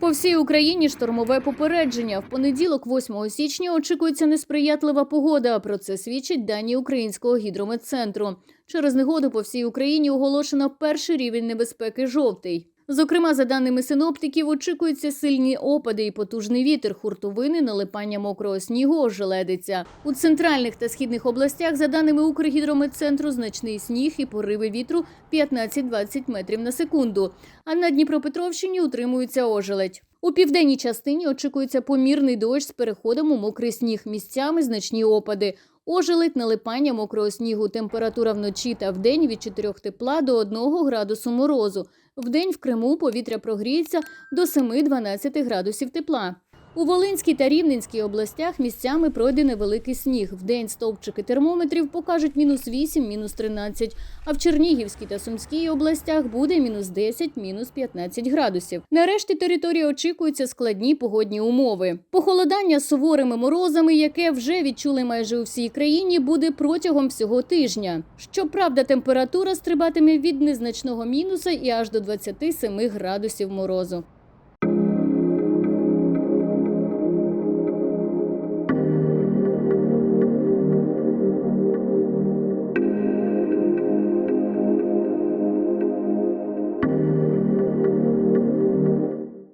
По всій Україні штормове попередження. В понеділок, 8 січня, очікується несприятлива погода. Про це свідчать дані Українського гідрометцентру. Через негоду по всій Україні оголошено перший рівень небезпеки жовтий. Зокрема, за даними синоптиків, очікуються сильні опади і потужний вітер, хуртовини, налипання мокрого снігу, ожеледиця. У центральних та східних областях, за даними Укргідрометцентру, значний сніг і пориви вітру 15-20 метрів на секунду. А на Дніпропетровщині утримується ожеледь. У південній частині очікується помірний дощ з переходом у мокрий сніг, місцями значні опади. Ожеледь, налипання мокрого снігу, температура вночі та вдень від 4 тепла до 1 градусу морозу. Вдень в Криму повітря прогріється до 7-12 градусів тепла. У Волинській та Рівненській областях місцями пройде невеликий сніг. Вдень стовпчики термометрів покажуть мінус 8, мінус 13, а в Чернігівській та Сумській областях буде мінус 10, мінус 15 градусів. Нарешті території очікуються складні погодні умови. Похолодання з суворими морозами, яке вже відчули майже у всій країні, буде протягом всього тижня. Щоправда, температура стрибатиме від незначного мінуса і аж до 27 градусів морозу.